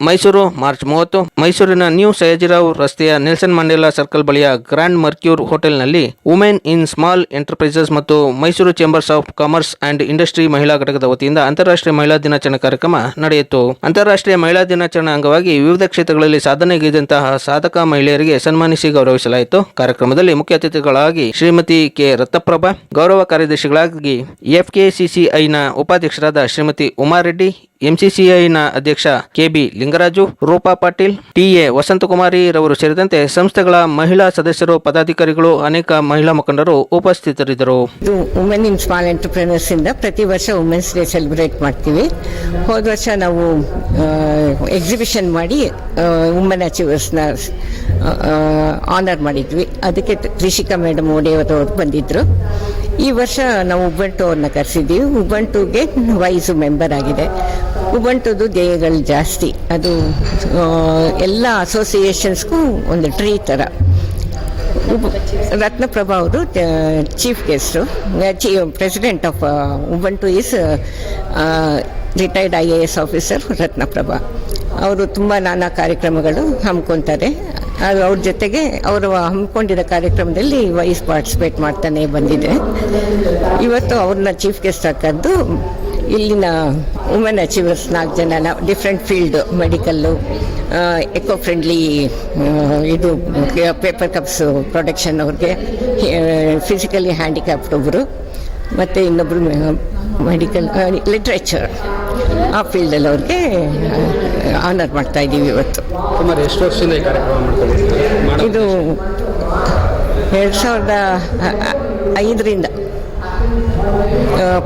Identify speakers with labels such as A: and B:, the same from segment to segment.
A: Mysuru, March ಮೂವತ್ತು. ಮೈಸೂರಿನ new Sayajirao ರಸ್ತೆಯ ನೆಲ್ಸನ್ ಮಂಡೇಲಾ ಸರ್ಕಲ್ ಬಳಿಯ ಗ್ರ್ಯಾಂಡ್ ಮರ್ಕ್ಯೂರ್ ಹೋಟೆಲ್ನಲ್ಲಿ ವುಮೆನ್ ಇನ್ ಸ್ಮಾಲ್ ಎಂಟರ್ಪ್ರೈಸಸ್ ಮತ್ತು Mysuru chambers of commerce and industry ಮಹಿಳಾ ಘಟಕದ ವತಿಯಿಂದ ಅಂತಾರಾಷ್ಟ್ರೀಯ ಮಹಿಳಾ ದಿನಾಚರಣೆ ಕಾರ್ಯಕ್ರಮ ನಡೆಯಿತು. ಅಂತಾರಾಷ್ಟ್ರೀಯ ಮಹಿಳಾ ದಿನಾಚರಣೆ ಅಂಗವಾಗಿ ವಿವಿಧ ಕ್ಷೇತ್ರಗಳಲ್ಲಿ ಸಾಧನೆಗೈದಂತಹ ಸಾಧಕ ಮಹಿಳೆಯರಿಗೆ ಸನ್ಮಾನಿಸಿ ಗೌರವಿಸಲಾಯಿತು. ಕಾರ್ಯಕ್ರಮದಲ್ಲಿ ಮುಖ್ಯ ಅತಿಥಿಗಳಾಗಿ ಶ್ರೀಮತಿ ಕೆ. ರತ್ನಪ್ರಭಾ, ಗೌರವ ಕಾರ್ಯದರ್ಶಿಗಳಾಗಿ ಎಫ್ಕೆಸಿಸಿಐನ ಉಪಾಧ್ಯಕ್ಷರಾದ ಶ್ರೀಮತಿ ಉಮಾರೆಡ್ಡಿ ಎಂಸಿಸಿಐನ ಅಧ್ಯಕ್ಷ ಕೆಬಿ ಲಿಂಗರಾಜು, ರೂಪಾ ಪಾಟೀಲ್ ಟಿಎ ವಸಂತಕುಮಾರಿ ರವರು ಸೇರಿದಂತೆ ಸಂಸ್ಥೆಗಳ ಮಹಿಳಾ ಸದಸ್ಯರು, ಪದಾಧಿಕಾರಿಗಳು, ಅನೇಕ ಮಹಿಳಾ ಮುಖಂಡರು ಉಪಸ್ಥಿತರಿದ್ದರು.
B: ವುಮೆನ್ ಇನ್ ಸ್ಮಾಲ್ ಎಂಟರ್ಪ್ರಿನರ್ಸ್ ಇಂದ ಪ್ರತಿ ವರ್ಷ ವುಮೆನ್ಸ್ ಡೇ ಸೆಲೆಬ್ರೇಟ್ ಮಾಡ್ತೀವಿ. ಹೋದ ವರ್ಷ ನಾವು ಎಕ್ಸಿಬಿಷನ್ ಮಾಡಿ ವುಮೆನ್ ಅಚೀವರ್ಸ್ನ ಆನರ್ ಮಾಡಿದ್ವಿ. ಅದಕ್ಕೆ ತ್ರಿಷಿಕಾ ಮೇಡಮ್ ಒಡೆಯವರವರು ಬಂದಿದ್ರು. ಈ ವರ್ಷ ನಾವು ಉಬಂಟು ಅವ್ರನ್ನ ಕರೆಸಿದ್ದೀವಿ. ಉಬಂಟುಗೆ ವೈಸು ಮೆಂಬರ್ ಆಗಿದೆ. ಉಬಂಟುದು ಧ್ಯೇಯಗಳು ಜಾಸ್ತಿ. ಅದು ಎಲ್ಲ ಅಸೋಸಿಯೇಷನ್ಸ್ಗೂ ಒಂದು ಟ್ರೀ ಥರ ರತ್ನಪ್ರಭಾ ಅವರು ಚೀಫ್ ಗೆಸ್ಟು ಚೀ president of ಉಬನ್ to is retired I A S officer Ratnaprabha. ಅವರು ತುಂಬ ನಾನಾ ಕಾರ್ಯಕ್ರಮಗಳು ಹಮ್ಮಿಕೊತಾರೆ. ಅದು ಅವ್ರ ಜೊತೆಗೆ ಅವರು ಹಮ್ಮಿಕೊಂಡಿರೋ ಕಾರ್ಯಕ್ರಮದಲ್ಲಿ ವೈಸ್ ಪಾರ್ಟಿಸಿಪೇಟ್ ಮಾಡ್ತಾನೆ ಬಂದಿದೆ. ಇವತ್ತು ಅವ್ರನ್ನ ಚೀಫ್ ಗೆಸ್ಟ್ ಕರೆದು ಇಲ್ಲಿನ ವುಮೆನ್ ಅಚೀವರ್ಸ್ ನಾಲ್ಕು ಜನ different field medical eco friendly ಇದು ಪೇಪರ್ ಕಪ್ಸ್ ಪ್ರೊಡಕ್ಷನ್ ಅವ್ರಿಗೆ ಫಿಸಿಕಲಿ ಹ್ಯಾಂಡಿಕ್ಯಾಪ್ಡ್ ಒಬ್ಬರು ಮತ್ತು ಇನ್ನೊಬ್ಬರು ಮೆಡಿಕಲ್ ಲಿಟ್ರೇಚರ್ ಆ ಫೀಲ್ಡಲ್ಲಿ ಅವ್ರಿಗೆ ಆನರ್ ಮಾಡ್ತಾ ಇದ್ದೀವಿ ಇವತ್ತು.
C: ಸುಮಾರು ಎಷ್ಟು ವರ್ಷದಿಂದ ಈ ಕಾರ್ಯಕ್ರಮ ಮಾಡ್ತಾ
B: ಇದು ಎರಡು ಸಾವಿರದ ಐದರಿಂದ.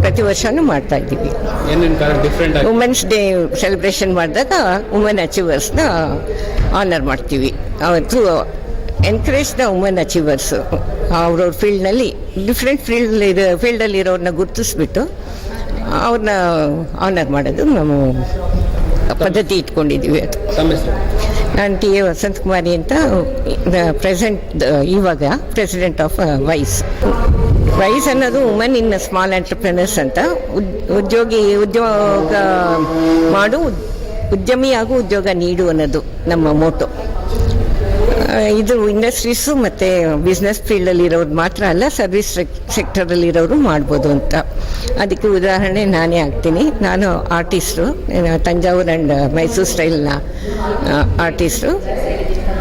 B: ಪ್ರತಿ ವರ್ಷನೂ ಮಾಡ್ತಾ ಇದ್ದೀವಿ. ವುಮೆನ್ಸ್ ಡೇ ಸೆಲೆಬ್ರೇಷನ್ ಮಾಡಿದಾಗ ವುಮೆನ್ ಅಚೀವರ್ಸ್ನ ಆನರ್ ಮಾಡ್ತೀವಿ. ಅವತ್ತು ಎನ್ಕರೇಜ್ ದ ವುಮೆನ್ ಅಚೀವರ್ಸ್ ಅವ್ರವ್ರ ಫೀಲ್ಡ್ನಲ್ಲಿ ಡಿಫ್ರೆಂಟ್ ಫೀಲ್ಡ್ ಇರೋ ಫೀಲ್ಡಲ್ಲಿ ಇರೋರನ್ನ ಗುರುತಿಸ್ಬಿಟ್ಟು ಅವ್ರನ್ನ ಆನರ್ ಮಾಡೋದು ನಾವು ಪದ್ಧತಿ ಇಟ್ಕೊಂಡಿದ್ದೀವಿ ಅದು. ನಾನು ಟಿ ಎ ವಸಂತಕುಮಾರಿ ಅಂತ ಪ್ರೆಸೆಂಟ್ ಇವಾಗ ಪ್ರೆಸಿಡೆಂಟ್ ಆಫ್ ವೈಸ್ ವೈಸ್ ಅನ್ನೋದು ವುಮೆನ್ ಇನ್ ಸ್ಮಾಲ್ ಎಂಟರ್ಪ್ರಿನರ್ಸ್ ಅಂತ. ಉದ್- ಉದ್ಯೋಗಿ ಉದ್ಯೋಗ ಮಾಡು ಉದ್- ಉದ್ಯಮಿ ಹಾಗೂ ಉದ್ಯೋಗ ನೀಡು ಅನ್ನೋದು ನಮ್ಮ ಮೋಟೋ ಇದು ಇಂಡಸ್ಟ್ರೀಸು ಮತ್ತು ಬಿಸ್ನೆಸ್ ಫೀಲ್ಡಲ್ಲಿ ಇರೋರು ಮಾತ್ರ ಅಲ್ಲ ಸರ್ವಿಸ್ ಸೆಕ್ಟರಲ್ಲಿ ಇರೋರು ಮಾಡ್ಬೋದು ಅಂತ. ಅದಕ್ಕೆ ಉದಾಹರಣೆ ನಾನೇ ಆಗ್ತೀನಿ ನಾನು ಆರ್ಟಿಸ್ಟು ತಂಜಾವೂರು ಆ್ಯಂಡ್ ಮೈಸೂರು ಸ್ಟೈಲ್ನ ಆರ್ಟಿಸ್ಟು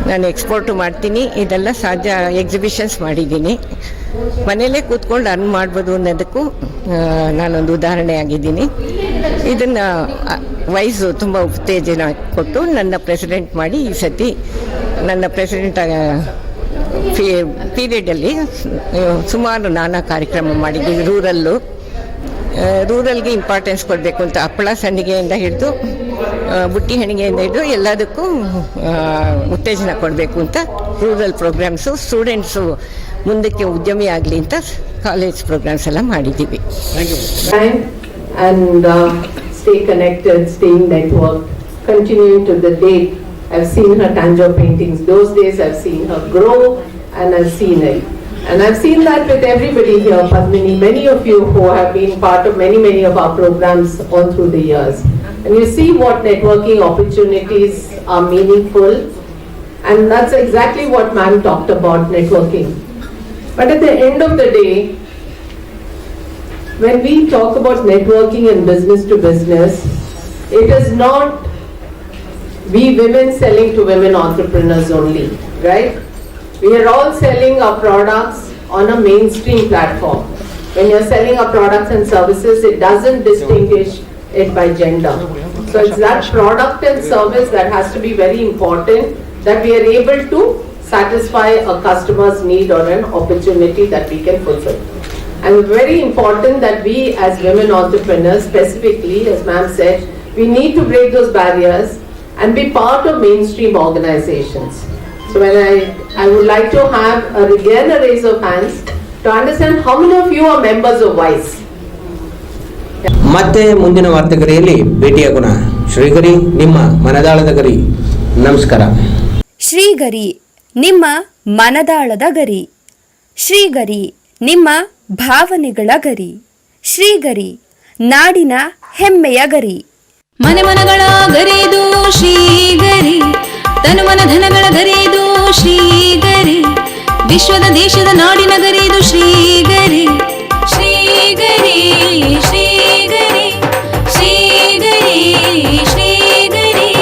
B: ನಾನು ಎಕ್ಸ್ಪೋರ್ಟು ಮಾಡ್ತೀನಿ. ಇದೆಲ್ಲ ಸಾಧ್ಯ ಎಕ್ಸಿಬಿಷನ್ಸ್ ಮಾಡಿದ್ದೀನಿ. ಮನೆಯಲ್ಲೇ ಕೂತ್ಕೊಂಡು ಅರ್ನ್ ಮಾಡ್ಬೋದು ಅನ್ನೋದಕ್ಕೂ ನಾನೊಂದು ಉದಾಹರಣೆ ಆಗಿದ್ದೀನಿ. ಇದನ್ನು ವಯಸ್ಸು ತುಂಬ ಉತ್ತೇಜನ ಕೊಟ್ಟು ನನ್ನ ಪ್ರೆಸಿಡೆಂಟ್ ಮಾಡಿ ಈ ಸತಿ ನನ್ನ ಪ್ರೆಸಿಡೆಂಟ್ ಪೀರಿಯಡಲ್ಲಿ ಸುಮಾರು ನಾನಾ ಕಾರ್ಯಕ್ರಮ ಮಾಡಿದ್ದೀನಿ ರೂರಲ್ಲು ರೂರಲ್ಗೆ ಇಂಪಾರ್ಟೆನ್ಸ್ ಕೊಡಬೇಕು ಅಂತ ಹಪ್ಪಳ ಸಂಡಿಗೆಯಿಂದ ಹಿಡಿದು ಬುಟ್ಟಿ ಹೆಣಿಗೆಯಿಂದ ಹಿಡಿದು ಎಲ್ಲದಕ್ಕೂ ಉತ್ತೇಜನ ಕೊಡಬೇಕು ಅಂತ ರೂರಲ್ ಪ್ರೋಗ್ರಾಮ್ಸು ಸ್ಟೂಡೆಂಟ್ಸು ಮುಂದಕ್ಕೆ ಉದ್ಯಮಿ ಆಗಲಿ ಅಂತ ಕಾಲೇಜ್ ಪ್ರೋಗ್ರಾಮ್ಸ್ ಎಲ್ಲ ಮಾಡಿದ್ದೀವಿ.
D: Uh, Continuing to the day, I've seen her tanjo paintings. Those days, I've seen her grow, and I've seen her And I've seen that with everybody here, Padmini, many of you who have been part of many, many of our programs all through the years. And you see what networking opportunities are meaningful. And that's exactly what ma'am talked about, networking. But at the end of the day, when we talk about networking and business to business, it is not we women selling to women entrepreneurs only, right? We are all selling our products on a mainstream platform. When you're selling our products and services, it doesn't distinguish it by gender. So it's that product and service that has to be very important, that we are able to satisfy a customer's need or an opportunity that we can fulfill. And very important that we as women entrepreneurs specifically, as ma'am said, we need to break those barriers and be part of mainstream organizations. So when I, I would like to have a, again a raise of hands to understand how many of you are members of WISE?
E: ಮತ್ತೆ ಮುಂದಿನ ವಾರ್ತೆಗರಿಯಲ್ಲಿ ಭೇಟಿಯಾಗೋಣ ಶ್ರೀಗರಿ ನಿಮ್ಮ ಮನದಾಳದ ಗರಿ. ನಮಸ್ಕಾರ.
F: ಶ್ರೀಗರಿ ನಿಮ್ಮ ಮನದಾಳದ ಗರಿ. ಶ್ರೀಗರಿ ನಿಮ್ಮ ಭಾವನೆಗಳ ಗರಿ. ಶ್ರೀಗರಿ ನಾಡಿನ ಹೆಮ್ಮೆಯ ಗರಿ.
G: ಮನೆ ಮನಗಳ ಗರಿದು ಶ್ರೀಗರಿ ತನು ಮನ ಧನಗಳ ಗರಿದು ಶ್ರೀಗರಿ. ವಿಶ್ವದ ದೇಶದ ನಾಡಿನ ಗರಿದು ಶ್ರೀಗರಿ. ಶ್ರೀಗರಿ ಶ್ರೀಗರಿ ಶ್ರೀಗರಿ ಶ್ರೀಗರಿ.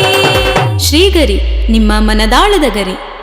G: ಶ್ರೀಗರಿ ನಿಮ್ಮ ಮನದಾಳದ ಗರಿ.